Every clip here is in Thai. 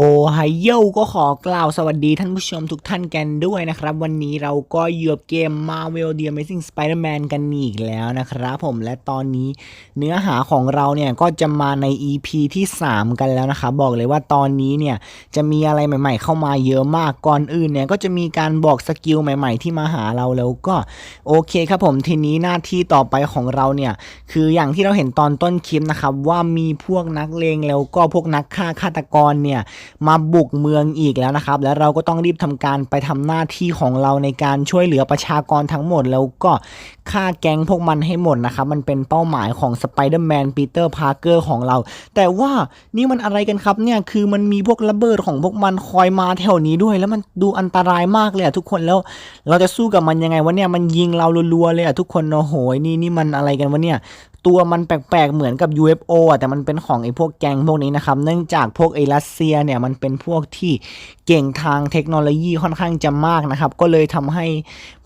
โอไฮโอก็ขอกล่าวสวัสดีท่านผู้ชมทุกท่านกันด้วยนะครับ วันนี้เราก็อยู่กับเกม Marvel The Amazing Spider-Man กันอีกแล้วนะครับผมและตอนนี้เนื้อหาของเราเนี่ยก็จะมาใน EP ที่ 3 กันแล้วนะครับบอกเลยว่าตอนนี้เนี่ยจะมีอะไรใหม่ ๆ เข้ามาเยอะมากก่อนอื่นเนี่ยก็จะมีการบอกสกิลใหม่ ๆ ที่มาหาเราแล้วก็โอเคครับผมทีนี้หน้าที่ต่อไปของเราเนี่ยคืออย่างที่เราเห็นตอนต้นคลิปนะครับว่ามีพวกนักเลงแล้วก็พวกนักฆ่าฆาตกรเนี่ยมาบุกเมืองอีกแล้วนะครับ แล้วเราก็ต้องรีบทำการไปทำหน้าที่ของเราในการช่วยเหลือประชากรทั้งหมด แล้วก็ฆ่าแก๊งพวกมันให้หมดนะครับ มันเป็นเป้าหมายของสไปเดอร์แมนปีเตอร์พาร์เกอร์ของเรา แต่ว่านี่มันอะไรกันครับเนี่ยคือมันมีพวกระเบิดของพวกมันคอยมาแถวนี้ด้วย แล้วมันดูอันตรายมากเลยอะทุกคนแล้วเราจะสู้กับมันยังไงวะเนี่ยมันยิงเรารัวๆเลยอะทุกคนโอ้โหนี่นี่มันอะไรกันวะเนี่ยตัวมันแปลกๆเหมือนกับ UFO อะแต่มันเป็นของไอ้พวกแกงพวกนี้นะครับ เนื่องจากพวกไอรัสเซียเนี่ยมันเป็นพวกที่เก่งทางเทคโนโลยีค่อนข้างจะมากนะครับ ก็เลยทำให้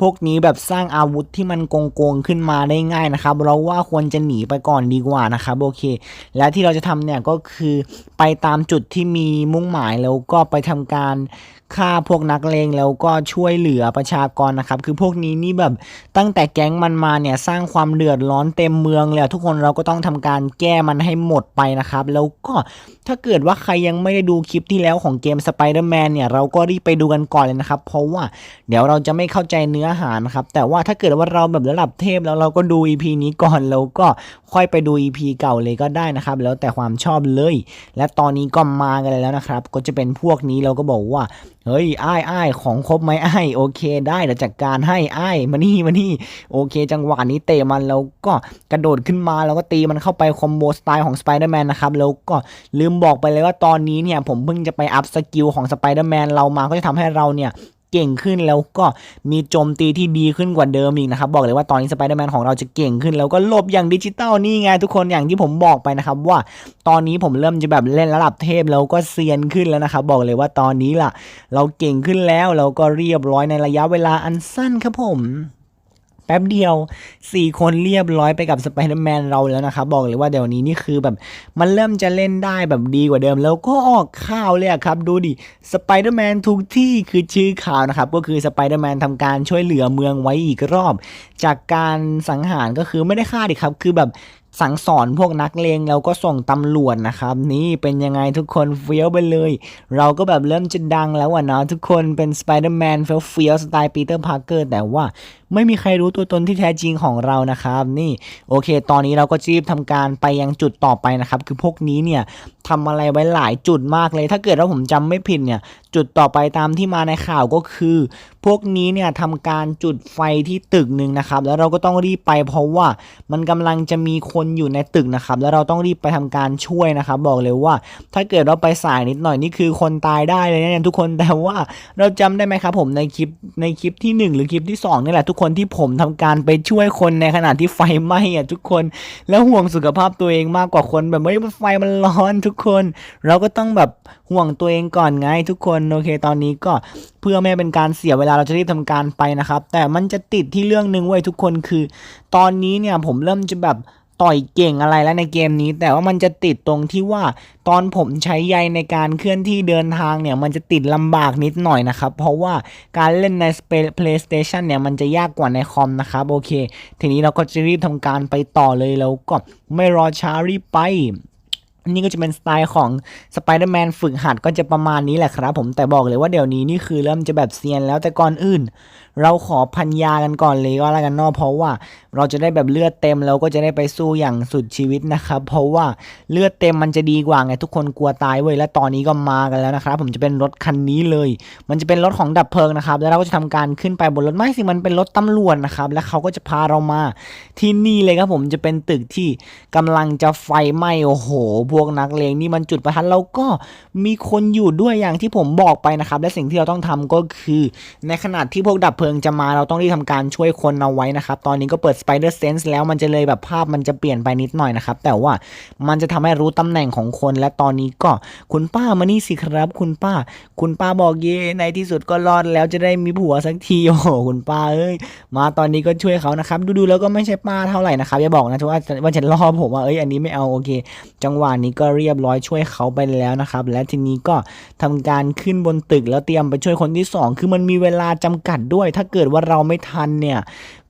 พวกนี้แบบสร้างอาวุธที่มันโกงๆขึ้นมาได้ง่ายนะครับ เราว่าควรจะหนีไปก่อนดีกว่านะครับโอเค และที่เราจะทำเนี่ยก็คือไปตามจุดที่มีมุ่งหมายแล้วก็ไปทำการ ฆ่าพวกนักเลงแล้วก็ช่วยเหลือประชากรนะครับ คือพวกนี้นี่แบบตั้งแต่แก๊งมันมาเนี่ยสร้างความเดือดร้อนเต็มเมืองเลยทุกคนเราก็ต้องทำการแก้มันให้หมดไปนะครับ แล้วก็ถ้าเกิดว่าใครยังไม่ได้ดูคลิปที่แล้วของเกม Spider-Man เนี่ยเราก็รีบไปดูกันก่อนเลยนะครับ เพราะว่าเดี๋ยวเราจะไม่เข้าใจเนื้อหานะครับ แต่ว่าถ้าเกิดว่าเราแบบระดับเทพแล้วเราก็ดู EP นี้ก่อนแล้วก็ค่อยไปดู EP เก่าเลยก็ได้นะครับ แล้วแต่ความชอบเลย และตอนนี้ก็มากันแล้วนะครับ ก็จะเป็นพวกนี้เราก็บอกว่าเฮ้ยอ้ายอ้ายของครบไหมอ้ายโอเคได้เดี๋ยวจัดการให้อ้ายมานี่มานี่โอเค จังหวะนี้เตะมันแล้วก็กระโดดขึ้นมาแล้วก็ตีมันเข้าไปคอมโบสไตล์ของสไปเดอร์แมนนะครับแล้วก็ลืมบอกไปเลยว่าตอนนี้เนี่ยผมเพิ่งจะไปอัพสกิลของสไปเดอร์แมนเรามาก็จะทำให้เราเนี่ย เก่งขึ้นแล้วก็มีโจมตีที่ดีขึ้นกว่าเดิมอีกนะครับ บอกเลยว่าตอนนี้สไปเดอร์แมนของเราจะเก่งขึ้น แล้วก็ลบอย่างดิจิตอลนี่ไงทุกคนอย่างที่ผมบอกไปนะครับว่าตอนนี้ผมเริ่มจะแบบเล่นระดับเทพแล้วก็เซียนขึ้นแล้วนะครับ บอกเลยว่าตอนนี้ล่ะ เราเก่งขึ้นแล้วเราก็เรียบร้อยในระยะเวลาอันสั้นครับผม แป๊บเดียว 4 คนเรียบร้อยไปกับสไปเดอร์แมนเราแล้วนะครับ บอกเลยว่าเดี๋ยวนี้นี่คือแบบมันเริ่มจะเล่นได้แบบดีกว่าเดิม แล้วก็ออกข่าวเลยครับ ดูดิสไปเดอร์แมนทุกที่คือชื่อข่าวนะครับ ก็คือสไปเดอร์แมนทำการช่วยเหลือเมืองไว้อีกรอบ จากการสังหารก็คือไม่ได้ฆ่าดิครับ คือแบบ สั่งสอนพวกนักเลงแล้วก็ส่งตำรวจนะครับ นี่เป็นยังไงทุกคนเฟี้ยวไปเลย เราก็แบบเริ่มจะดังแล้วอะเนาะทุกคนเป็นสไปเดอร์แมนเฟี้ยวเฟี้ยวสไตล์ปีเตอร์พาร์เกอร์แต่ว่าไม่มีใครรู้ตัวตนที่แท้จริงของเรานะครับ นี่โอเค ตอนนี้เราก็รีบทำการไปยังจุดต่อไปนะครับ คือพวกนี้เนี่ยทำอะไรไว้หลายจุดมากเลย ถ้าเกิดว่าผมจำไม่ผิดเนี่ย จุดต่อไปตามที่มาในข่าวก็คือ พวกนี้เนี่ยทำการจุดไฟที่ตึกหนึ่งนะครับ แล้วเราก็ต้องรีบไปเพราะว่ามันกำลังจะมีคนนอยู่ในตึกนะครับ แล้วเราต้องรีบไปทำการช่วยนะครับ บอกเลยว่า ถ้าเกิดเราไปสายนิดหน่อยนี่คือคนตายได้เลยนะเนี่ยทุกคนแต่ว่าเราจำได้ไหมครับผมในคลิปในคลิปที่หนึ่งหรือคลิปที่สองนี่แหละทุกคนที่ผมทำการไปช่วยคนในขณะที่ไฟไหม้อะทุกคนแล้วห่วงสุขภาพตัวเองมากกว่าคนแบบไม่ไฟมันร้อนทุกคน เราก็ต้องแบบห่วงตัวเองก่อนไงทุกคนโอเคตอนนี้ก็เพื่อไม่เป็นการเสียเวลาเราจะรีบทำการไปนะครับ แต่มันจะติดที่เรื่องหนึ่งไว้ยทุกคนคือ ตอนนี้เนี่ยผมเริ่มจะแบบ ต่อยเก่งอะไรแล้วในเกมนี้ แต่ว่ามันจะติดตรงที่ว่าตอนผมใช้ใยในการเคลื่อนที่เดินทางเนี่ยมันจะติดลำบากนิดหน่อยนะครับ เพราะว่าการเล่นใน PlayStation เนี่ยมันจะยากกว่าในคอมนะครับโอเค ทีนี้เราก็จะรีบทำการไปต่อเลยแล้วก็ไม่รอช้ารีบไปนี่ก็จะเป็นสไตล์ของสไปเดอร์แมนฝึกหัดก็จะประมาณนี้แหละครับผมแต่บอกเลยว่าเดี๋ยวนี้นี่คือเริ่มจะแบบเซียนแล้วแต่ก่อนอื่น เราขอพันยากันก่อนเลยก็แล้วกันเนอะเพราะว่าเราจะได้แบบเลือดเต็มแล้วก็จะได้ไปสู้อย่างสุดชีวิตนะครับ เพราะว่าเลือดเต็มมันจะดีกว่าไงทุกคนกลัวตายเว้ยและตอนนี้ก็มากันแล้วนะครับ ผมจะเป็นรถคันนี้เลย มันจะเป็นรถของดับเพลิงนะครับ แล้วเราก็จะทำการขึ้นไปบนรถไม่สิมันเป็นรถตำรวจนะครับ แล้วเขาก็จะพาเรามาที่นี่เลยครับผมจะเป็นตึกที่กำลังจะไฟไหม้โอ้โห พวกนักเลงนี่มันจุดประทัดแล้วก็มีคนอยู่ด้วยอย่างที่ผมบอกไปนะครับ และสิ่งที่เราต้องทำก็คือ ในขณะที่พวกดับเพลิงจะมาเราต้องรีบทำการช่วยคนเอาไว้นะครับ ตอนนี้ก็เปิด Spider Sense แล้วมันจะเลยแบบภาพมันจะเปลี่ยนไปนิดหน่อยนะครับ แต่ว่ามันจะทำให้รู้ตำแหน่งของคน และตอนนี้ก็คุณป้ามานี่สิครับ คุณป้า คุณป้าบอกเย่ในที่สุดก็รอดแล้วจะได้มีผัวสักทีโอ้โหคุณป้าเอ้ยมาตอนนี้ก็ช่วยเขานะครับ ดูๆแล้วก็ไม่ใช่ป้าเท่าไหร่นะครับอย่าบอกนะว่าว่าฉันล่อผมว่าเอ้ยอันนี้ไม่เอาโอเค จังหวะนี้ก็เรียบร้อยช่วยเขาไปแล้วนะครับ และทีนี้ก็ทำการขึ้นบนตึกแล้วเตรียมไปช่วยคนที่สองคือมันมีเวลาจำกัดด้วยถ้าเกิดว่าเราไม่ทันเนี่ย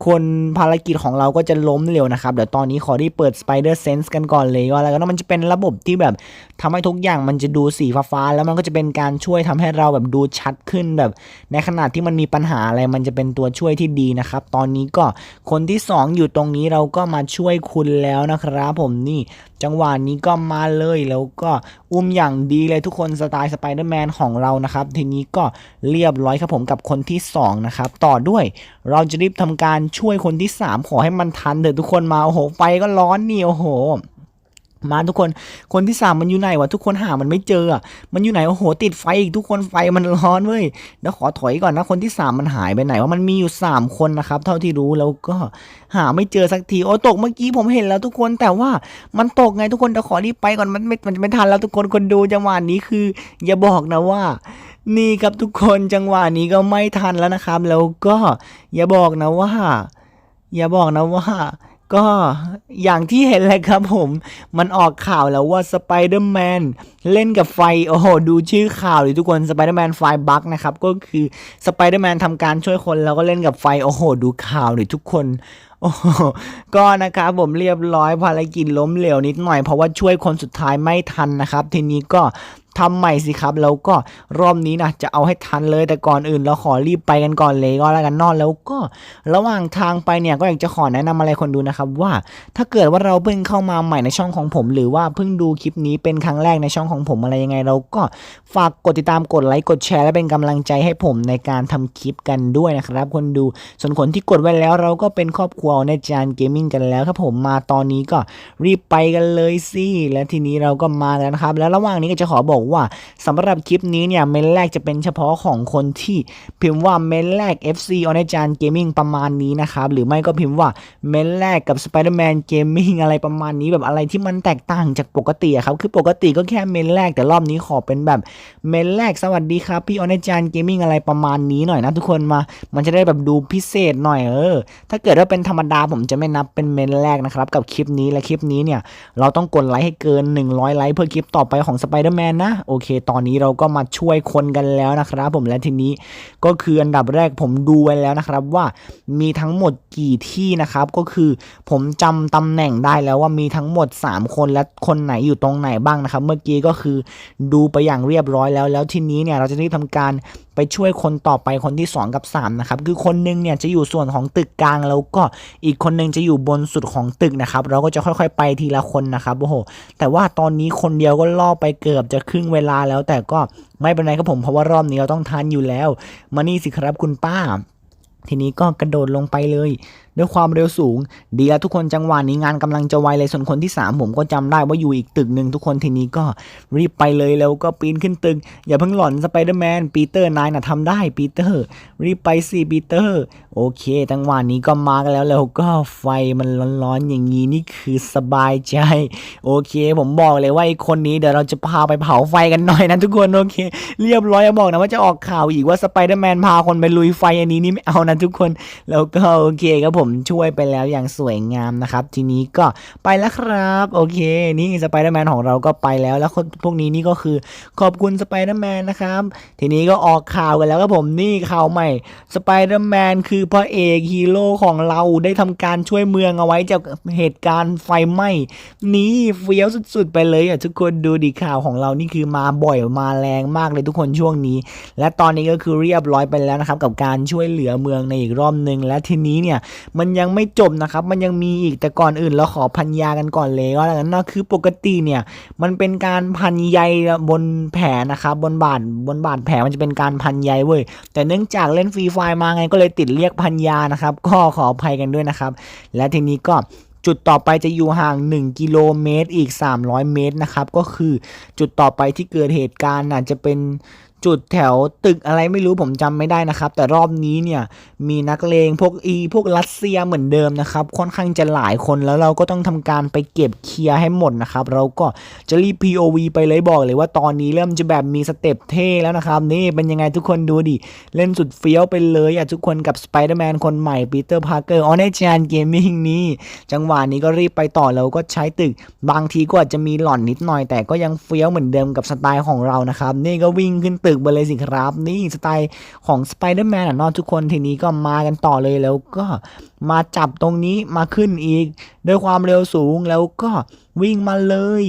คนภารกิจของเราก็จะล้มเร็วนะครับ เดี๋ยวตอนนี้ขอที่เปิด Spider Sense กันก่อนเลยว่าแล้วก็มันจะเป็นระบบที่แบบทำให้ทุกอย่างมันจะดูสีฟ้าๆแล้วมันก็จะเป็นการช่วยทำให้เราแบบดูชัดขึ้นแบบ ในขณะที่มันมีปัญหาอะไรมันจะเป็นตัวช่วยที่ดีนะครับ ตอนนี้ก็คนที่ 2 อยู่ตรงนี้เราก็มาช่วยคุณแล้วนะครับผมนี่จังหวะนี้ก็มาเลยแล้วก็อุ้มอย่างดีเลยทุกคนสไตล์สไปเดอร์แมนของเรานะครับ ทีนี้ก็เรียบร้อยครับผมกับคนที่2นะครับต่อด้วยเราจะรีบทำการช่วยคนที่ 3 ขอให้มันทันเถอะทุกคนมาโอ้โหไฟก็ร้อนนี่โอ้โหมาทุกคน คนที่สามมันอยู่ไหนวะทุกคนหามันไม่เจออะมันอยู่ไหนโอ้โห ติดไฟอีกทุกคนไฟมันร้อนเว้ยเดี๋ยวขอถอยก่อนนะคนที่สามมันหายไปไหนว่ามันมีอยู่สามคนนะครับ เท่าที่รู้แล้วก็หาไม่เจอสักทีโอ้ตกเมื่อกี้ผมเห็นแล้วทุกคนแต่ว่ามันตกไงทุกคนเดี๋ยวขอรีบไปก่อนมันไม่มันไม่ทันแล้วทุกคนคนดูจังหวะนี้คือ อย่าบอกนะว่า นี่ครับทุกคนจังหวะนี้ก็ไม่ทันแล้วนะครับ แล้วก็อย่าบอกนะว่า อย่าบอกนะว่า ก็อย่างที่เห็นเลยครับผม มันออกข่าวแล้วว่าสไปเดอร์แมนเล่นกับไฟ โอ้โห ดูชื่อข่าวเลยทุกคนสไปเดอร์แมนไฟบักนะครับ ก็คือสไปเดอร์แมนทำการช่วยคนแล้วก็เล่นกับไฟ โอ้โห ดูข่าวเลยทุกคนโอ้โหก็นะครับผมเรียบร้อยภารกิจล้มเหลวนิดหน่อยเพราะว่าช่วยคนสุดท้ายไม่ทันนะครับ ทีนี้ก็ ทำใหม่สิครับ แล้วก็รอบนี้นะจะเอาให้ทันเลยแต่ก่อนอื่น เราขอรีบไปกันก่อนเลยก็แล้วกันนอนแล้วก็ระหว่างทางไปเนี่ยก็อยากจะขอแนะนำอะไรคนดูนะครับว่า ถ้าเกิดว่าเราเพิ่งเข้ามาใหม่ในช่องของผม หรือว่าเพิ่งดูคลิปนี้เป็นครั้งแรกในช่องของผมอะไรยังไง เราก็ฝากกดติดตามกดไลค์กดแชร์และเป็นกำลังใจให้ผมในการทำคลิปกันด้วยนะครับ คนดูส่วนคนที่กดไว้แล้วเราก็เป็นครอบครัวในจานเกมมิ่งกันแล้วครับผมมาตอนนี้ก็รีบไปกันเลยสิและทีนี้เราก็มาแล้วนะครับ แล้วระหว่างนี้ก็จะขอบอกว่าสำหรับคลิปนี้เนี่ยเมนแรกจะเป็นเฉพาะของคนที่พิมพ์ว่าเมนแรก FC ออนจานเกมมิ่งประมาณนี้นะครับ หรือไม่ก็พิมพ์ว่าเมนแรกกับ Spider-Man Gaming อะไรประมาณนี้แบบอะไรที่มันแตกต่างจากปกติครับ คือปกติก็แค่เมนแรกแต่รอบนี้ขอเป็นแบบเมนแรกสวัสดีครับ พี่ออนจานเกมมิ่งอะไรประมาณนี้หน่อยนะทุกคนมา มันจะได้แบบดูพิเศษหน่อยเออ ถ้าเกิดว่าเป็นธรรมดาผมจะไม่นับเป็นเมนแรกนะครับกับคลิปนี้และคลิปนี้เนี่ยเราต้องกดไลค์ให้เกิน 100 ไลค์เพื่อคลิปต่อไปของ Spider-Man นะโอเค ตอนนี้เราก็มาช่วยคนกันแล้วนะครับ ผมและทีนี้ก็คืออันดับแรกผมดูไว้แล้วนะครับว่ามีทั้งหมดกี่ที่นะครับ ก็คือผมจำตำแหน่งได้แล้วว่ามีทั้งหมด 3 คนและคนไหนอยู่ตรงไหนบ้างนะครับ เมื่อกี้ก็คือดูไปอย่างเรียบร้อยแล้วแล้วทีนี้เนี่ยเราจะได้ทำการไปช่วยคนต่อไปคนที่ 2 กับ 3 นะครับ คือคนหนึงเนี่ยจะอยู่ส่วนของตึกกลางแล้วก็อีกคนหนึงจะอยู่บนสุดของตึกนะครับ เราก็จะค่อยๆ ไปทีละคนนะครับโอ้โหแต่ว่าตอนนี้คนเดียวก็ล่อไปเกือบจะครึ่งเวลาแล้ว แต่ก็ไม่เป็นไรครับผมเพราะว่ารอบนี้เราต้องทันอยู่แล้ว มานี่สิครับคุณป้า ทีนี้ก็กระโดดลงไปเลย ด้วยความเร็วสูง ดีแล้วทุกคนจังหวะนี้งานกำลังจะไวเลยส่วนคนที่ 3 ผมก็จำได้ว่าอยู่อีกตึกหนึ่งทุกคนทีนี้ก็รีบไปเลยแล้วก็ปีนขึ้นตึก อย่าเพิ่งหลอนสไปเดอร์แมนปีเตอร์นายน่ะทำได้ปีเตอร์รีบไปสิปีเตอร์โอเคจังหวะนี้ก็มากันแล้วแล้วก็ไฟมันร้อนๆอย่างนี้นี่คือสบายใจ โอเคผมบอกเลยว่าไอ้คนนี้เดี๋ยวเราจะพาไปเผาไฟกันหน่อยนะทุกคนโอเค เรียบร้อยบอกนะว่าจะออกข่าวอีกว่าสไปเดอร์แมนพาคนไปลุยไฟอันนี้นี่ไม่เอานะทุกคนแล้วก็โอเคครับผมมช่วยไปแล้วอย่างสวยงามนะครับ ทีนี้ก็ไปแล้วครับ โอเค นี่สไปเดอร์แมนของเราก็ไปแล้ว แล้วพวกนี้นี่ก็คือขอบคุณสไปเดอร์แมนนะครับ ทีนี้ก็ออกข่าวกันแล้วครับผมนี่ข่าวใหม่สไปเดอร์แมนคือพระเอกฮีโร่ของเราได้ทำการช่วยเมืองเอาไว้จากเหตุการณ์ไฟไหม้นี่เฟี้ยวสุดๆไปเลยอะทุกคนดูดิข่าวของเรานี่คือมาบ่อยมาแรงมากเลยทุกคนช่วงนี้ และตอนนี้ก็คือเรียบร้อยไปแล้วนะครับกับการช่วยเหลือเมืองในอีกรอบหนึ่งและทีนี้เนี่ยมันยังไม่จบนะครับ มันยังมีอีกแต่ก่อนอื่นเราขอพันยากันก่อนเลยก็แล้วกันนะคือปกติเนี่ยมันเป็นการพันใยบนแผลนะครับบนบาดบนบาดแผลมันจะเป็นการพันใยเว้ยแต่เนื่องจากเล่นฟรีไฟล์มาไงก็เลยติดเรียกพันยานะครับก็ขออภัยกันด้วยนะครับ และทีนี้ก็จุดต่อไปจะอยู่ห่าง 1 กิโลเมตรอีก 300 เมตรนะครับ ก็คือจุดต่อไปที่เกิดเหตุการณ์น่ะจะเป็น จุดแถวตึกอะไรไม่รู้ผมจำไม่ได้นะครับ แต่รอบนี้เนี่ยมีนักเลงพวกอีพวกรัสเซียเหมือนเดิมนะครับ ค่อนข้างจะหลายคนแล้วเราก็ต้องทำการไปเก็บเคลียร์ให้หมดนะครับ เราก็จะรีบ POV ไปเลยบอกเลยว่าตอนนี้เริ่มจะแบบมีสเต็ปเท่แล้วนะครับ นี่เป็นยังไงทุกคนดูดิ เล่นสุดเฟี้ยวไปเลยอะทุกคนกับสไปเดอร์แมนคนใหม่ปีเตอร์พาร์เกอร์ออเนจานเกมมิ่งนี้ จังหวะนี้ก็รีบไปต่อแล้วก็ใช้ตึก บางทีก็อาจจะมีหล่อนนิดหน่อย แต่ก็ยังเฟี้ยวเหมือนเดิมกับสไตล์ของเรานะครับนี่ก็วิ่งขึ้นตึกไปเลยสิครับ นี่สไตล์ของสไปเดอร์แมนอะนอะทุกคนทีนี้ก็มากันต่อเลยแล้วก็มาจับตรงนี้มาขึ้นอีก ด้วยความเร็วสูงแล้วก็วิ่งมาเลย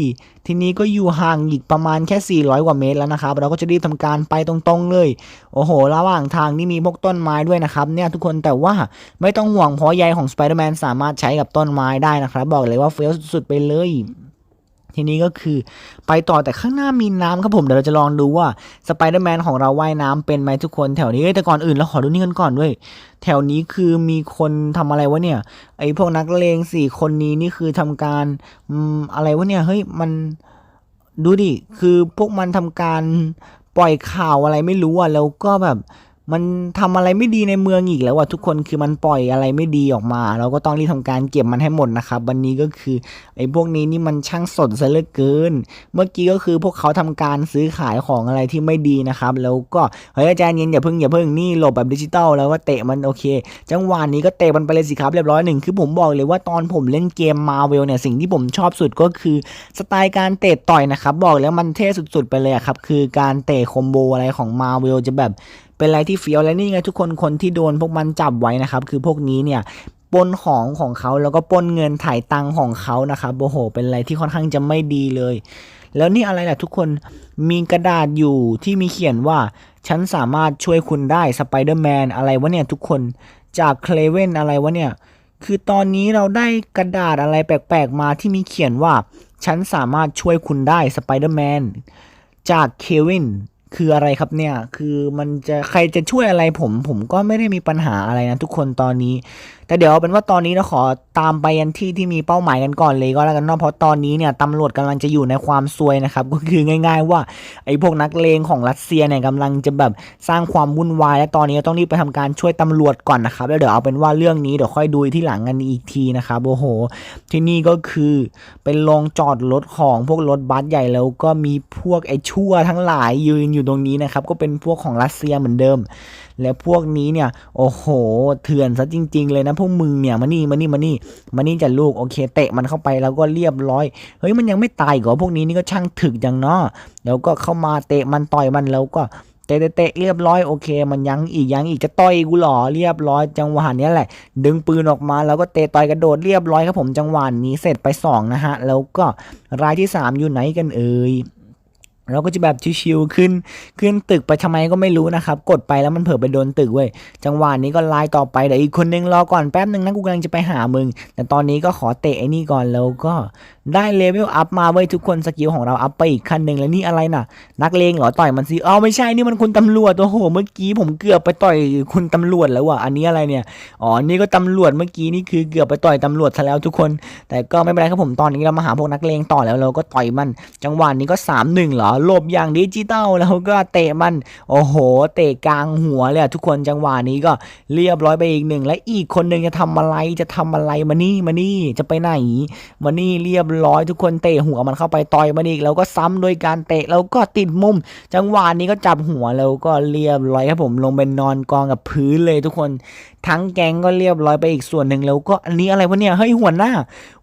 ทีนี้ก็อยู่ห่างอีกประมาณแค่ 400 กว่าเมตรแล้วนะครับ เราก็จะรีบทำการไปตรงๆเลย โอ้โห ระหว่างทางนี่มีพวกต้นไม้ด้วยนะครับ เนี่ยทุกคนแต่ว่าไม่ต้องห่วงเพราะใยของสไปเดอร์แมนสามารถใช้กับต้นไม้ได้นะครับ บอกเลยว่าเฟี้ยวสุดๆไปเลย ทีนี้ก็คือไปต่อแต่ข้างหน้ามีน้ำครับผมเดี๋ยวเราจะลองดูว่าสไปเดอร์แมนของเราว่ายน้ำเป็นไหมทุกคนแถวนี้แต่ก่อนอื่นเราขอดูนี่กันก่อนด้วย แถวนี้คือมีคนทำอะไรวะเนี่ย ไอพวกนักเลงสี่คนนี้นี่คือทำการอะไรวะเนี่ยเฮ้ยมันดูดิคือพวกมันทำการปล่อยข่าวอะไรไม่รู้อะแล้วก็แบบ มันทำอะไรไม่ดีในเมืองอีกแล้วอะทุกคนคือมันปล่อยอะไรไม่ดีออกมา เราก็ต้องรีบทำการเก็บมันให้หมดนะครับวันนี้ก็คือไอ้พวกนี้นี่มันช่างสดซะเหลือเกิน เมื่อกี้ก็คือพวกเขาทำการซื้อขายของอะไรที่ไม่ดีนะครับ แล้วก็เฮ้ยอาจารย์เย็นอย่าเพิ่งอย่าเพิ่งนี่หลบแบบดิจิตอลแล้วก็เตะมันโอเค จังหวะนี้ก็เตะมันไปเลยสิครับเรียบร้อยหนึ่งคือผมบอกเลยว่าตอนผมเล่นเกมมาเวลเนี่ยสิ่งที่ผมชอบสุดก็คือสไตล์การเตะต่อยนะครับบอกแล้วมันเท่สุดๆไปเลยครับคือการเตะคอมโบอะไรของมาเวลจะแบบเป็นอะไรที่เฟี้ยวและนี่ไงทุกคนคนที่โดนพวกมันจับไว้นะครับ คือพวกนี้เนี่ยปนของของเขาแล้วก็ปนเงินถ่ายตังของเขานะครับโอ้โห เป็นอะไรที่ค่อนข้างจะไม่ดีเลย แล้วนี่อะไรล่ะทุกคนมีกระดาษอยู่ที่มีเขียนว่า ฉันสามารถช่วยคุณได้สไปเดอร์แมนอะไรวะเนี่ยทุกคนจากเคลเว่นอะไรวะเนี่ยคือตอนนี้เราได้กระดาษอะไรแปลกๆมาที่มีเขียนว่า ฉันสามารถช่วยคุณได้สไปเดอร์แมนจากเควิน คืออะไรครับเนี่ย คือมันจะใครจะช่วยอะไรผม ผมก็ไม่ได้มีปัญหาอะไรนะทุกคนตอนนี้ แต่เดี๋ยวเอาเป็นว่าตอนนี้เราขอตามไปยันที่ที่มีเป้าหมายกันก่อนเลยก็แล้วกันเนาะเพราะตอนนี้เนี่ยตำรวจกำลังจะอยู่ในความซวยนะครับก็คือง่าย ๆ ว่าไอ้พวกนักเลงของรัสเซียเนี่ยกำลังจะแบบสร้างความวุ่นวายและตอนนี้ต้องรีบไปทำการช่วยตำรวจก่อนนะครับแล้วเดี๋ยวเอาเป็นว่าเรื่องนี้เดี๋ยวค่อยดูที่หลังกันอีกทีนะครับโอ้โห ที่นี่ก็คือเป็นโรงจอดรถของพวกรถบัสใหญ่แล้วก็มีพวกไอ้ชั่วทั้งหลายยืนอยู่ตรงนี้นะครับก็เป็นพวกของรัสเซียเหมือนเดิมแล้วพวกนี้เนี่ย โอ้โห เถื่อนซะจริง ๆ เลยนะพวกมึงเนี่ยมานี่มานี่มานี่มานี่จะลูกโอเค เตะมันเข้าไปแล้วก็เรียบร้อย เฮ้ยมันยังไม่ตายกเหรอพวกนี้นี่ก็ช่างถึกจังเนาะแล้วก็เข้ามาเตะมันต่อยมันแล้วก็เตะเตะเรียบร้อยโอเค มันยังอีกยังอีกจะต่อยกูหรอเรียบร้อยจังหวะนี้แหละ ดึงปืนออกมาแล้วก็เตะต่อยกระโดดเรียบร้อยครับผมจังหวะนี้เสร็จไปสองนะฮะแล้วก็รายที่สามอยู่ไหนกันเอ่ย เราก็จะแบบชิวๆขึ้น ขึ้นตึกไปทำไมก็ไม่รู้นะครับ กดไปแล้วมันเผลอไปโดนตึกเว้ย จังหวะนี้ก็ไล่ต่อไปเดี๋ยวอีกคนนึงรอก่อนแป๊บนึงนะกูกำลังจะไปหามึง แต่ตอนนี้ก็ขอเตะไอ้นี่ก่อนแล้วก็ได้เลเวลอัพมาเว้ยทุกคนสกิลของเราอัพไปอีกขั้นหนึ่งแล้วนี่อะไรน่ะ นักเลงเหรอต่อยมันสิเอ๋อไม่ใช่นี่มันคุณตำรวจโอ้โหเมื่อกี้ผมเกือบไปต่อยคุณตำรวจแล้วว่ะอันนี้อะไรเนี่ยอ๋อนี่ก็ตำรวจเมื่อกี้นี่คือเกือบไปต่อยตำรวจซะแล้วทุกคน แต่ก็ไม่เป็นไรครับผมตอนนี้เรามาหาพวกนักเลงต่อแล้วเราก็ต่อยมัน จังหวะนี้ก็3 1เหรอหลบอย่างดิจิตอลแล้วก็เตะมัน โอ้โห เตะกลางหัวเลยทุกคนจังหวะนี้ก็เรียบร้อยไปอีกหนึ่งและอีกคนหนึ่งจะทำอะไรจะทำอะไรมานี่มานี่จะไปไหนมานี่เรียบร้อยทุกคนเตะหัวมันเข้าไปต่อยมันอีกแล้วก็ซ้ำโดยการเตะแล้วก็ติดมุม จังหวะนี้ก็จับหัวแล้วก็เรียบร้อยครับผมลงไปนอนกองกับพื้นเลยทุกคน ทั้งแก๊งก็เรียบร้อยไปอีกส่วนหนึ่งแล้วก็อันนี้อะไรวะเนี่ยเฮ้ยหัวหน้า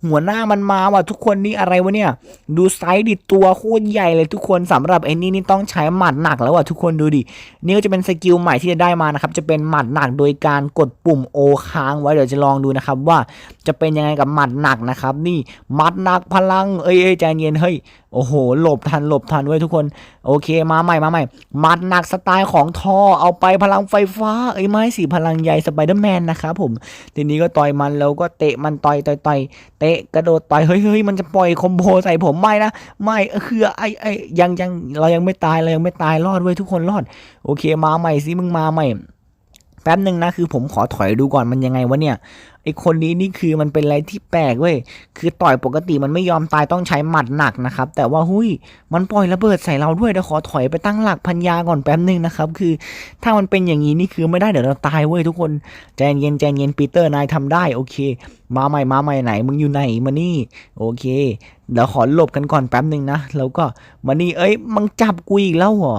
หัวหน้ามันมาว่ะทุกคนนี่อะไรวะเนี่ย ดูไซส์ดิตัวโคตรใหญ่เลยทุกคนสำหรับไอ้นี่นี่ต้องใช้หมัดหนักแล้วอะทุกคนดูดินี่ก็จะเป็นสกิลใหม่ที่จะได้มานะครับจะเป็นหมัดหนักโดยการกดปุ่มโอค้างไว้เดี๋ยวจะลองดูนะครับว่าจะเป็นยังไงกับหมัดหนักนะครับนี่หมัดหนักพลังเอ้ยเอ้ยใจเย็นเฮ้ยโอ้โห หลบทันหลบทันไว้ยทุกคน โอเคมาใหม่มาใหม่มัดหนักสไตล์ของทอเอาไปพลังไฟฟ้า เอ้ยไม่สิพลังใหญ่สไปเดอร์แมนนะครับผม ทีนี้ก็ต่อยมันแล้วก็เตะมันต่อยต่อยต่อยเตะกระโดดต่อยเฮ้ยเฮ้ยมันจะปล่อยคอมโบใส่ผมไม่นะไม่คือไอไอยังยังเรายังไม่ตายเรายังไม่ตายรอดเว้ยทุกคนรอด โอเคมาใหม่สิมึงมาใหม่แป๊บหนึ่งนะคือผมขอถอยดูก่อนมันยังไงวะเนี่ย ไอคนนี้นี่คือมันเป็นอะไรที่แปลกเว้ย คือต่อยปกติมันไม่ยอมตายต้องใช้หมัดหนักนะครับ แต่ว่าหุยมันปล่อยระเบิดใส่เราด้วยเดี๋ยวขอถอยไปตั้งหลักพันยาก่อนแป๊บหนึ่งนะครับ คือถ้ามันเป็นอย่างนี้นี่คือไม่ได้เดี๋ยวเราตายเว้ยทุกคนใจเย็นใจเย็นปีเตอร์นายทำได้โอเค มาใหม่มาใหม่ไหนมึงอยู่ไหนมานี่ โอเคเดี๋ยวขอหลบกันก่อนแป๊บหนึ่งนะแล้วก็มานี่เอ้ยมึงจับกูอีกแล้วเหรอ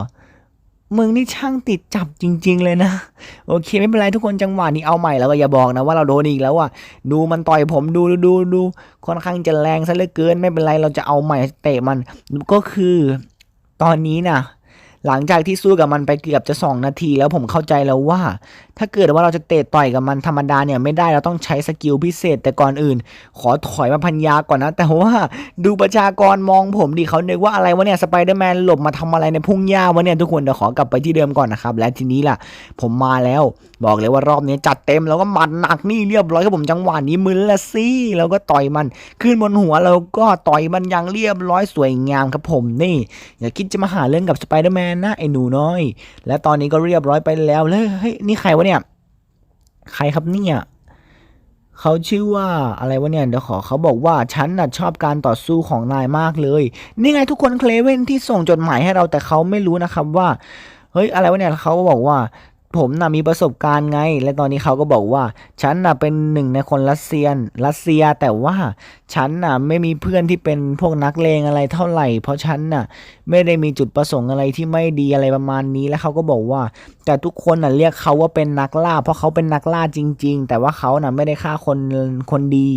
มึงนี่ช่างติดจับจริง ๆ เลยนะ โอเคไม่เป็นไรทุกคนจังหวะนี้เอาใหม่แล้วก็อย่าบอกนะว่าเราโดนอีกแล้วอะดูมันต่อยผมดูดูดูค่อนข้างจะแรงซะเหลือเกินไม่เป็นไรเราจะเอาใหม่เตะมันก็คือ ตอนนี้นะ หลังจากที่สู้กับมันไปเกือบจะสองนาที แล้วผมเข้าใจแล้วว่า ถ้าเกิดว่าเราจะเตะต่อยกับมันธรรมดาเนี่ยไม่ได้เราต้องใช้สกิลพิเศษ แต่ก่อนอื่น ขอถอยมาพันยาก่อนนะ แต่ว่าดูประชากรมองผมดิเขาเนึกว่าอะไรวะเนี่ยสไปเดอร์แมนหลบมาทำอะไรในพุ่งหญ้าวะเนี่ยทุกคนเดี๋ยวขอกลับไปที่เดิมก่อนนะครับและทีนี้ล่ะ ผมมาแล้ว บอกเลยว่ารอบนี้จัดเต็มแล้วก็มัดหนักนี่เรียบร้อยครับผมจังหวะนี้มึนละสิแล้วก็ต่อยมัน ขึ้นบนหัวแล้วก็ต่อยมันอย่างเรียบร้อยสวยงามครับผมนี่ อย่าคิดจะมาหาเรื่องกับสไปเดอร์แมนนะไอ้หนูน้อย และตอนนี้ก็เรียบร้อยไปแล้วเลยเฮ้ยนี่ใครวะเนี่ย ใครครับเนี่ยเขาชื่อว่าอะไรวะเนี่ยเดี๋ยวขอเขาบอกว่าฉันน่ะชอบการต่อสู้ของนายมากเลย นี่ไงทุกคนเคลเว่นที่ส่งจดหมายให้เราแต่เขาไม่รู้นะครับว่า เฮ้ยอะไรวะเนี่ยเขาบอกว่า ผมน่ะมีประสบการณ์ไง และตอนนี้เขาก็บอกว่า ฉันน่ะเป็นหนึ่งในคนรัสเซียนรัสเซียแต่ว่า ฉันน่ะไม่มีเพื่อนที่เป็นพวกนักเลงอะไรเท่าไหร่ เพราะฉันน่ะไม่ได้มีจุดประสงค์อะไรที่ไม่ดีอะไรประมาณนี้แล้วเขาก็บอกว่า แต่ทุกคนน่ะเรียกเขาว่าเป็นนักล่า เพราะเขาเป็นนักล่าจริง ๆ แต่ว่าเขาน่ะไม่ได้ฆ่าคนคนดี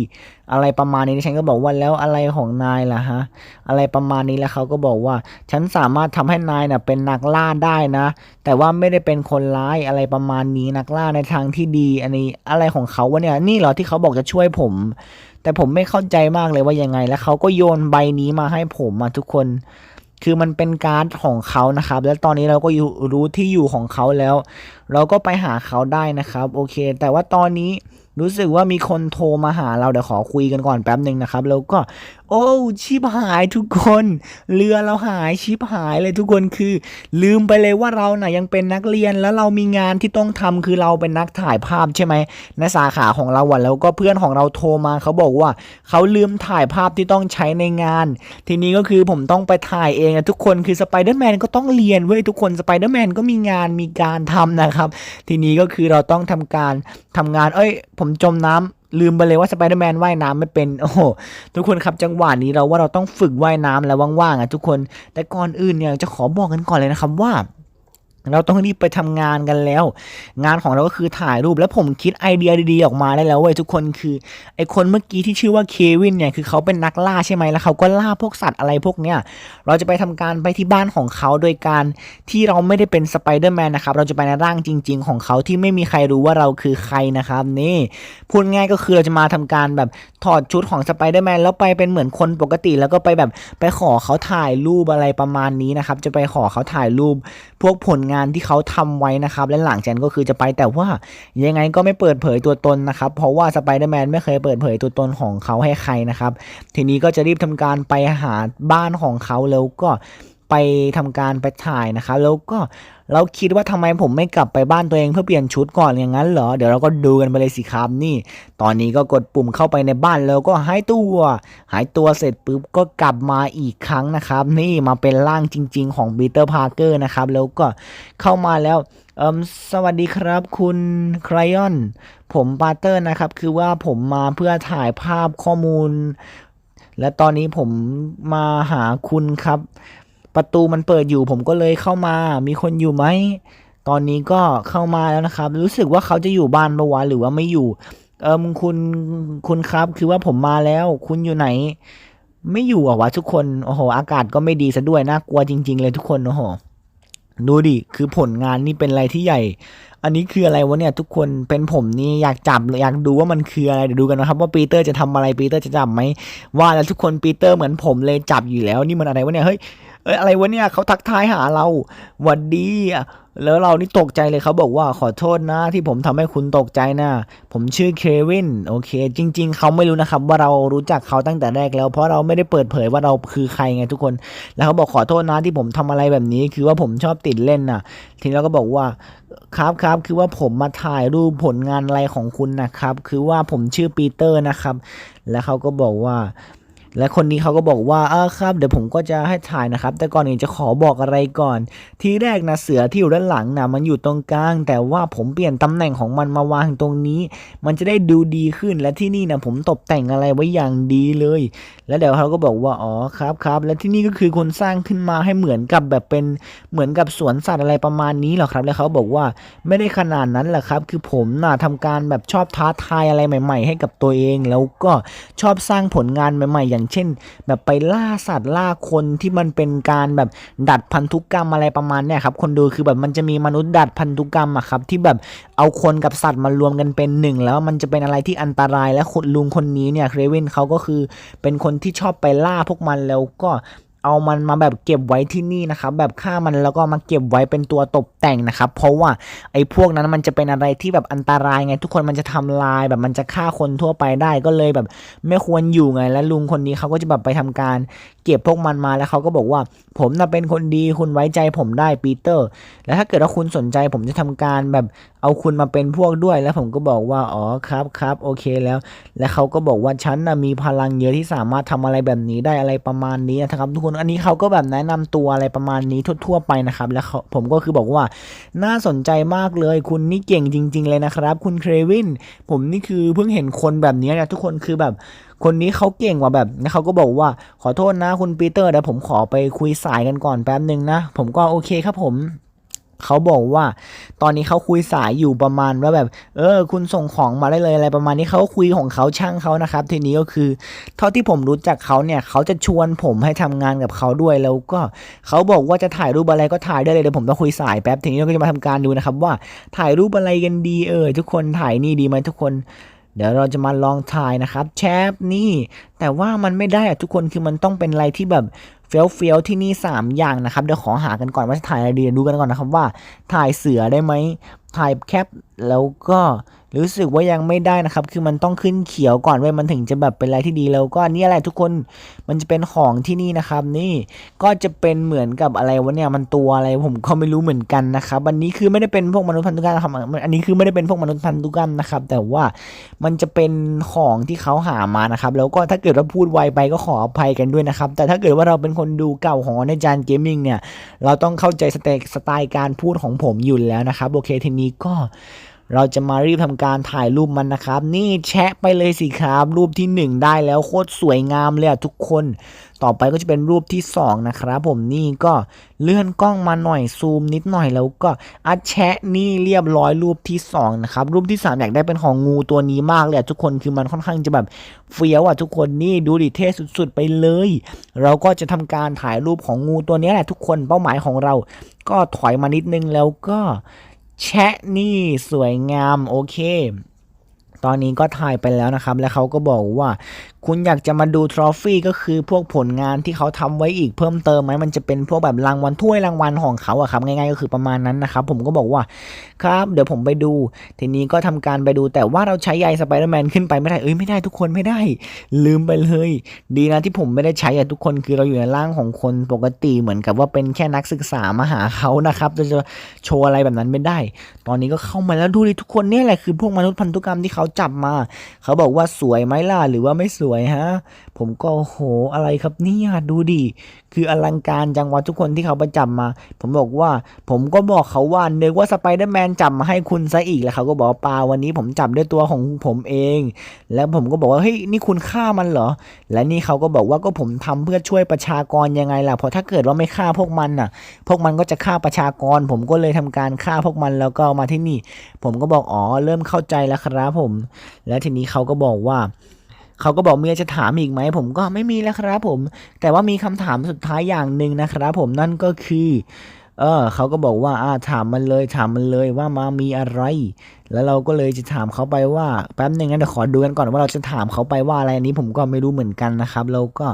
อะไรประมาณนี้ฉันก็บอกว่าแล้วอะไรของนายล่ะฮะอะไรประมาณนี้แล้วเขาก็บอกว่า ฉันสามารถทำให้นายน่ะเป็นนักล่าได้นะ แต่ว่าไม่ได้เป็นคนร้ายอะไรประมาณนี้นักล่าในทางที่ดีอันนี้อะไรของเขาวะเนี่ยนี่เหรอที่เขาบอกจะช่วยผม แต่ผมไม่เข้าใจมากเลยว่ายังไง แล้วเขาก็โยนใบนี้มาให้ผมมาทุกคน คือมันเป็นการ์ดของเขานะครับ แล้วตอนนี้เราก็รู้ที่อยู่ของเขาแล้ว เราก็ไปหาเขาได้นะครับ โอเค แต่ว่าตอนนี้รู้สึกว่ามีคนโทรมาหาเราเดี๋ยวขอคุยกันก่อนแป๊บหนึ่งนะครับ แล้วก็โอ้ชิบหายทุกคน เรือเราหายชิบหายเลยทุกคนคือ ลืมไปเลยว่าเราน่ะยังเป็นนักเรียนแล้วเรามีงานที่ต้องทำคือเราเป็นนักถ่ายภาพใช่ไหมในสาขาของเราอะแล้วก็เพื่อนของเราโทรมาเขาบอกว่าเขาลืมถ่ายภาพที่ต้องใช้ในงาน ทีนี้ก็คือผมต้องไปถ่ายเองอะทุกคนคือสไปเดอร์แมนก็ต้องเรียนเว้ยทุกคนสไปเดอร์แมนก็มีงานมีการทำนะครับ ทีนี้ก็คือเราต้องทำการทำงาน เอ้ย ผมจมน้ำ ลืมไปเลยว่าสไปเดอร์แมนว่ายน้ำไม่เป็น โอ้โห ทุกคนครับจังหวะนี้เราว่าเราต้องฝึกว่ายน้ำแล้วว่างๆอะทุกคน แต่ก่อนอื่นเนี่ยจะขอบอกกันก่อนเลยนะครับว่า เราต้องรีบไปทำงานกันแล้ว งานของเราก็คือถ่ายรูปแล้วผมคิดไอเดียดีๆออกมาได้แล้วเว้ยทุกคนคือไอคนเมื่อกี้ที่ชื่อว่าเควินเนี่ยคือเขาเป็นนักล่าใช่ไหมแล้วเขาก็ล่าพวกสัตว์อะไรพวกเนี้ยเราจะไปทำการไปที่บ้านของเขาโดยการที่เราไม่ได้เป็นสไปเดอร์แมนนะครับเราจะไปในร่างจริง ๆ ของเขาที่ไม่มีใครรู้ว่าเราคือใครนะครับนี่พูดง่ายก็คือเราจะมาทำการแบบถอดชุดของสไปเดอร์แมนแล้วไปเป็นเหมือนคนปกติแล้วก็ไปแบบไปขอเขาถ่ายรูปอะไรประมาณนี้นะครับจะไปขอเขาถ่ายรูปพวกผลงานที่เขาทำไว้นะครับ และหลังจากนั้นก็คือจะไปแต่ว่ายังไงก็ไม่เปิดเผยตัวตนนะครับ เพราะว่าสไปเดอร์แมนไม่เคยเปิดเผยตัวตนของเขาให้ใครนะครับ ทีนี้ก็จะรีบทำการไปหาบ้านของเขาแล้วก็ ไปทำการไปถ่ายนะคะ แล้วก็เราคิดว่าทำไมผมไม่กลับไปบ้านตัวเองเพื่อเปลี่ยนชุดก่อนอย่างนั้นเหรอ เดี๋ยวเราก็ดูกันไปเลยสิครับนี่ ตอนนี้ก็กดปุ่มเข้าไปในบ้านแล้วก็หายตัว หายตัวเสร็จปุ๊บก็กลับมาอีกครั้งนะครับ นี่มาเป็นร่างจริง ๆ ของปีเตอร์พาร์เกอร์นะครับ แล้วก็เข้ามาแล้วเอิมสวัสดีครับคุณครยอน ผมปาเตอร์นะครับ คือว่าผมมาเพื่อถ่ายภาพข้อมูล และตอนนี้ผมมาหาคุณครับ ประตูมันเปิดอยู่ผมก็เลยเข้ามา มีคนอยู่ไหม ตอนนี้ก็เข้ามาแล้วนะครับ รู้สึกว่าเขาจะอยู่บ้านปะวะหรือว่าไม่อยู่ เอิมคุณคุณครับคือว่าผมมาแล้ว คุณอยู่ไหน ไม่อยู่เหรอะวะทุกคนโอ้โห อากาศก็ไม่ดีซะด้วยน่ากลัวจริง ๆ เลยทุกคนโอ้โหดูดิ คือผลงานนี่เป็นอะไรที่ใหญ่ อันนี้คืออะไรวะเนี่ย ทุกคน เป็นผมนี่อยากจับอยากดูว่ามันคืออะไร เดี๋ยวดูกันนะครับว่าปีเตอร์จะทำอะไรปีเตอร์จะจับไหม ว่าแล้วทุกคนปีเตอร์เหมือนผมเลยจับอยู่แล้ว นี่มันอะไรวะเนี่ย เฮ้ย เอ้ยอะไรวะเนี่ยเขาทักทายหาเราหวัดดีอะแล้วเรานี่ตกใจเลยเขาบอกว่าขอโทษนะ ที่ผมทำให้คุณตกใจนะผมชื่อเควินโอเค จริง ๆเขาไม่รู้นะครับ ว่าเรารู้จักเขาตั้งแต่แรกแล้ว เพราะเราไม่ได้เปิดเผยว่าเราคือใครไงทุกคน แล้วเขาบอกขอโทษนะที่ผมทำอะไรแบบนี้ คือว่าผมชอบติดเล่นน่ะทีนี้เราก็บอกว่าครับครับคือว่าผมมาถ่ายรูปผลงานอะไรของคุณนะครับ คือว่าผมชื่อปีเตอร์นะครับ แล้วเขาก็บอกว่า และคนนี้เขาก็บอกว่าเออครับ เดี๋ยวผมก็จะให้ถ่ายนะครับ แต่ก่อนอื่นจะขอบอกอะไรก่อน ที่แรกนะเสือที่อยู่ด้านหลังนะมันอยู่ตรงกลาง แต่ว่าผมเปลี่ยนตำแหน่งของมันมาวางตรงนี้ มันจะได้ดูดีขึ้นและที่นี่นะผมตกแต่งอะไรไว้อย่างดีเลย แล้วเดี๋ยวเขาก็บอกว่าอ๋อครับครับและที่นี่ก็คือคนสร้างขึ้นมาให้เหมือนกับแบบเป็นเหมือนกับสวนสัตว์อะไรประมาณนี้หรอครับ แล้วเขาบอกว่าไม่ได้ขนาดนั้นแหละครับ คือผมน่ะทำการแบบชอบท้าทายอะไรใหม่ ๆ ให้กับตัวเอง แล้วก็ชอบสร้างผลงานใหม่ ๆ อย่างเช่น แบบไปล่าสัตว์ล่าคนที่มันเป็นการแบบดัดพันธุกรรมอะไรประมาณเนี่ยครับคนดูคือแบบมันจะมีมนุษย์ดัดพันธุกรรมอะครับที่แบบเอาคนกับสัตว์มารวมกันเป็นหนึ่งแล้วมันจะเป็นอะไรที่อันตรายและคุณลุงคนนี้เนี่ยเครวินเขาก็คือเป็นคนที่ชอบไปล่าพวกมันแล้วก็ เอามันมาแบบเก็บไว้ที่นี่นะครับแบบฆ่ามันแล้วก็มาเก็บไว้เป็นตัวตกแต่งนะครับ เพราะว่าไอ้พวกนั้นมันจะเป็นอะไรที่แบบอันตรายไง ทุกคนมันจะทำลายแบบมันจะฆ่าคนทั่วไปได้ก็เลยแบบ ไม่ควรอยู่ไง และลุงคนนี้เขาก็จะแบบไปทำการเก็บพวกมันมาแล้วเขาก็บอกว่า ผมน่ะเป็นคนดีคุณไว้ใจผมได้ปีเตอร์ แล้วถ้าเกิดว่าคุณสนใจผมจะทำการแบบเอาคุณมาเป็นพวกด้วยแล้วผมก็บอกว่าอ๋อครับครับโอเคแล้ว และเขาก็บอกว่าฉันนะมีพลังเยอะที่สามารถทำอะไรแบบนี้ได้อะไรประมาณนี้นะครับทุกคนอันนี้เขาก็แบบแนะนำตัวอะไรประมาณนี้ทั่วๆไปนะครับ แล้วเขาผมก็คือบอกว่าน่าสนใจมากเลย คุณนี่เก่งจริง ๆ เลยนะครับ คุณเครวิน ผมนี่คือเพิ่งเห็นคนแบบนี้นะทุกคนคือแบบคนนี้เขาเก่งกว่าแบบแล้วเขาก็บอกว่าขอโทษนะคุณปีเตอร์เดี๋ยวผมขอไปคุยสายกันก่อนแป๊บหนึ่งนะ ผมก็โอเคครับผม เขาบอกว่า ตอนนี้เขาคุยสายอยู่ประมาณว่าแบบ เออ คุณส่งของมาได้เลยอะไรประมาณนี้เขาคุยของเขาช่างเขานะครับ ทีนี้ก็คือ เท่าที่ผมรู้จักเขาเนี่ย เขาจะชวนผมให้ทำงานกับเขาด้วยแล้วก็เขาบอกว่าจะถ่ายรูปอะไรก็ถ่ายได้เลยเดี๋ยวผมต้องคุยสายแป๊บทีนี้เราก็จะมาทำการดูนะครับว่าถ่ายรูปอะไรกันดีเออทุกคนถ่ายนี่ดีไหมทุกคน เดี๋ยวเราจะมาลองถ่ายนะครับแชปนี่ แต่ว่ามันไม่ได้อะทุกคนคือมันต้องเป็นอะไรที่แบบเฟี้ยวเฟี้ยวๆที่นี่ 3 อย่างนะครับ เดี๋ยวขอหากันก่อนว่าจะถ่ายอะไรดีดูกันก่อนนะครับว่าถ่ายเสือได้ไหมถ่ายแคปแล้วก็ รู้สึกว่ายังไม่ได้นะครับ คือมันต้องขึ้นเขียวก่อนไว้ยมันถึงจะแบบเป็นอะไรที่ดีแล้วก็นี่อะไรทุกคนมันจะเป็นของที่นี่นะครับ นี่ก็จะเป็นเหมือนกับอะไรวะเนี่ยมันตัวอะไรผมก็ไม่รู้เหมือนกันนะครับอันนี้คือไม่ได้เป็นพวกมนุษย์พันธุกรรมนะครับอันนี้คือไม่ได้เป็นพวกมนุษย์พันธุกรรมนะครับ แต่ว่ามันจะเป็นของที่เขาหามานะครับ แล้วก็ถ้าเกิดว่าพูดไวไปก็ขออภัยกันด้วยนะครับ แต่ถ้าเกิดว่าเราเป็นคนดูเก่าของในจานเกมมิ่งเนี่ยเราต้องเข้าใจสเตสไตล์การพูดของผมอยู่แล้วนะครับโอเคทีนี้ก็ เราจะมารีบทำการถ่ายรูปมันนะครับ นี่แชะไปเลยสิครับ รูปที่ 1 ได้แล้วโคตรสวยงามเลยอะทุกคน ต่อไปก็จะเป็นรูปที่ 2 นะครับ ผมนี่ก็เลื่อนกล้องมาหน่อยซูมนิดหน่อยแล้วก็อัดแชะนี่เรียบร้อยรูปที่ 2 นะครับ รูปที่ 3 อยากได้เป็นของงูตัวนี้มากเลยทุกคนคือมันค่อนข้างจะแบบเฟี้ยวอะทุกคนนี่ดูดิเท่สุดๆ ไปเลย เราก็จะทำการถ่ายรูปของงูตัวนี้แหละทุกคนเป้าหมายของเรา ก็ถอยมานิดนึงแล้วก็ แชะนี่สวยงามโอเค ตอนนี้ก็ถ่ายไปแล้วนะครับ แล้วเขาก็บอกว่า คุณอยากจะมาดูทรอฟี่ก็คือพวกผลงานที่เขาทำไว้อีกเพิ่มเติมไหมมันจะเป็นพวกแบบรางวัลถ้วยรางวัลของเขาอะครับง่ายๆก็คือประมาณนั้นนะครับผมก็บอกว่าครับเดี๋ยวผมไปดู ทีนี้ก็ทำการไปดูแต่ว่าเราใช้ใยสไปเดอร์แมนขึ้นไปไม่ได้เอ้ยไม่ได้ทุกคนไม่ได้ ลืมไปเลย ดีนะที่ผมไม่ได้ใช้อะทุกคนคือเราอยู่ในร่างของคนปกติเหมือนกับว่าเป็นแค่นักศึกษามาหาเขานะครับจะจะโชว์อะไรแบบนั้นไม่ได้ ตอนนี้ก็เข้ามาแล้วดูดิทุกคนเนี่ยแหละคือพวกมนุษย์พันธุกรรมที่เขาจับมา เขาบอกว่าสวยไหมล่ะหรือว่าไม่สวยฮะ ผมก็โหอะไรครับเนี่ยดูดิ คืออลังการจังวะทุกคนที่เขาไปจับมา ผมบอกว่า ผมก็บอกเขาว่านึกว่าสไปเดอร์แมนจับมาให้คุณซะอีกแล้วเขาก็บอกเปล่าวันนี้ผมจับด้วยตัวของผมเอง แล้วผมก็บอกว่าเฮ้ยนี่คุณฆ่ามันเหรอ และนี่เขาก็บอกว่าก็ผมทำเพื่อช่วยประชากรยังไงล่ะ เพราะถ้าเกิดว่าไม่ฆ่าพวกมันน่ะ พวกมันก็จะฆ่าประชากร ผมก็เลยทำการฆ่าพวกมันแล้วก็มาที่นี่ ผมก็บอกอ๋อเริ่มเข้าใจแล้วครับผม แล้วทีนี้เขาก็บอกว่า เขาก็บอกเมียจะถามอีกไหมผมก็ไม่มีแล้วครับผม แต่ว่ามีคำถามสุดท้ายอย่างหนึ่งนะครับผมนั่นก็คือเออเขาก็บอกว่าอ่าถามมันเลยถามมันเลยว่ามามีอะไร แล้วเราก็เลยจะถามเขาไปว่าแป๊บหนึ่งงั้นเดี๋ยวขอดูกันก่อนว่าเราจะถามเขาไปว่าอะไรอันนี้ผมก็ไม่รู้เหมือนกันนะครับ เราก็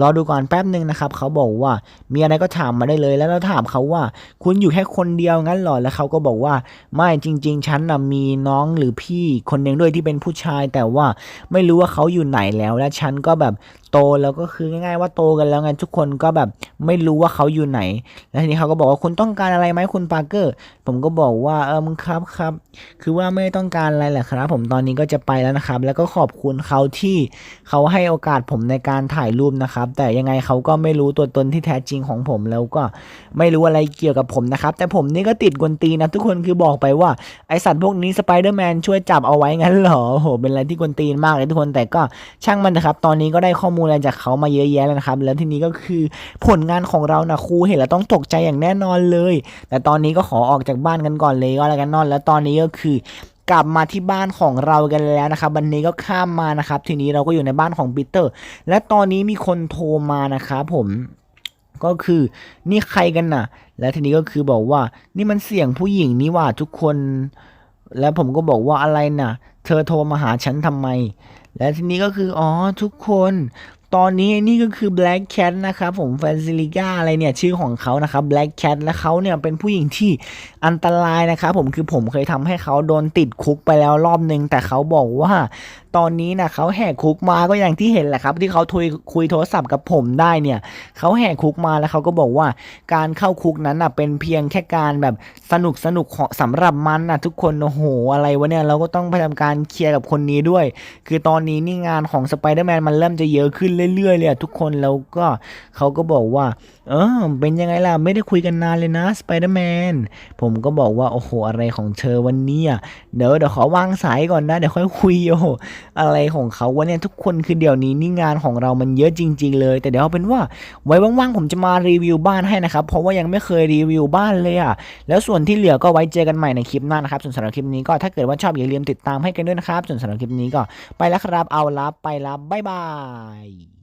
รอดูก่อนแป๊บหนึ่งนะครับเขาบอกว่ามีอะไรก็ถามมาได้เลย แล้วเราถามเขาว่า คุณอยู่แค่คนเดียวงั้นหรอแล้วเขาก็บอกว่า ไม่จริง ๆ ฉันนะมีน้องหรือพี่คนหนึ่งด้วยที่เป็นผู้ชาย แต่ว่าไม่รู้ว่าเขาอยู่ไหนแล้ว และฉันก็แบบโตแล้วก็คือง่ายๆว่าโตกันแล้วไงทุกคนก็แบบไม่รู้ว่าเขาอยู่ไหน แล้วทีนี้เขาก็บอกว่าคุณต้องการอะไรไหมคุณปาร์เกอร์ ผมก็บอกว่าเออมึงครับครับคือว่าไม่ต้องการอะไรแหละครับ ผมตอนนี้ก็จะไปแล้วนะครับ แล้วก็ขอบคุณเขาที่เขาให้โอกาสผมในการถ่ายรูปนะครับ แต่ยังไงเขาก็ไม่รู้ตัวตนที่แท้จริงของผมแล้วก็ไม่รู้อะไรเกี่ยวกับผมนะครับ แต่ผมนี่ก็ติดกวนตีนะทุกคนคือบอกไปว่าไอสัตว์พวกนี้สไปเดอร์แมนช่วยจับเอาไว้งั้นเหรอโอ้โหเป็นอะไรที่กวนตีนมากเลยทุกคนแต่ก็ช่างมันนะครับ ตอนนี้ก็ได้ข้อมูลอะไรจากเขามาเยอะแยะแล้วนะครับ แล้วทีนี้ก็คือผลงานของเรานะครูเห็นแล้วต้องตกใจอย่างแน่นอนเลย แต่ตอนนี้ก็ขอออกจากบ้านกันก่อนเลยก็แล้วกันนอน แล้วตอนนี้ก็คือกลับมาที่บ้านของเรากันแล้วนะครับวันนี้ก็ข้ามมานะครับ ทีนี้เราก็อยู่ในบ้านของปีเตอร์ และตอนนี้มีคนโทรมานะครับผมก็คือนี่ใครกันน่ะ และทีนี้ก็คือบอกว่านี่มันเสียงผู้หญิงนี่ว่าทุกคน แล้วผมก็บอกว่าอะไรน่ะ เธอโทรมาหาฉันทำไม และทีนี้ก็คือ อ๋อ ทุกคนตอนนี้อ้นี่ก็คือ Black Cat นะครับผมแฟนซิลิก้าอะไรเนี่ยชื่อของเขานะครับ Black Cat และเขาเนี่ยเป็นผู้หญิงที่อันตรายนะครับผมคือผมเคยทำให้เขาโดนติดคุกไปแล้วรอบนึง แต่เขาบอกว่าตอนนี้นะเขาแหกคุกมาก็อย่างที่เห็นแหละครับ ที่เขาคุยคุยโทรศัพท์กับผมได้เนี่ยเขาแหกคุกมาแล้วเขาก็บอกว่า การเข้าคุกนั้นน่ะเป็นเพียงแค่การแบบสนุกสนุกสำหรับมันน่ะทุกคนโอ้โหอะไรวะเนี่ยเราก็ต้องพยายามการเคลียร์กับคนนี้ด้วย คือตอนนี้นี่งานของสไปเดอร์แมนมันเริ่มจะเยอะขึ้นเรื่อยๆเลยอะทุกคนแล้วก็เขาก็บอกว่า เออเป็นยังไงล่ะไม่ได้คุยกันนานเลยนะสไปเดอร์แมนผมก็บอกว่าโอ้โหอะไรของเธอวันนี้อะเดี๋ยวเดี๋ยวขอวางสายก่อนนะเดี๋ยวค่อยคุยโอ้อะไรของเขาวะเนี่ยทุกคนคือเดี๋ยวนี้นี่งานของเรามันเยอะจริง ๆ เลย แต่เดี๋ยวเอาเป็นว่าไว้ว่างๆผมจะมารีวิวบ้านให้นะครับ เพราะว่ายังไม่เคยรีวิวบ้านเลยอะแล้วส่วนที่เหลือก็ไว้เจอกันใหม่ในคลิปหน้านะครับส่วนสำหรับคลิปนี้ก็ถ้าเกิดว่าชอบอย่าลืมติดตามให้กันด้วยนะครับส่วนสำหรับคลิปนี้ก็ไปแล้วครับเอาละไปละบ๊ายบาย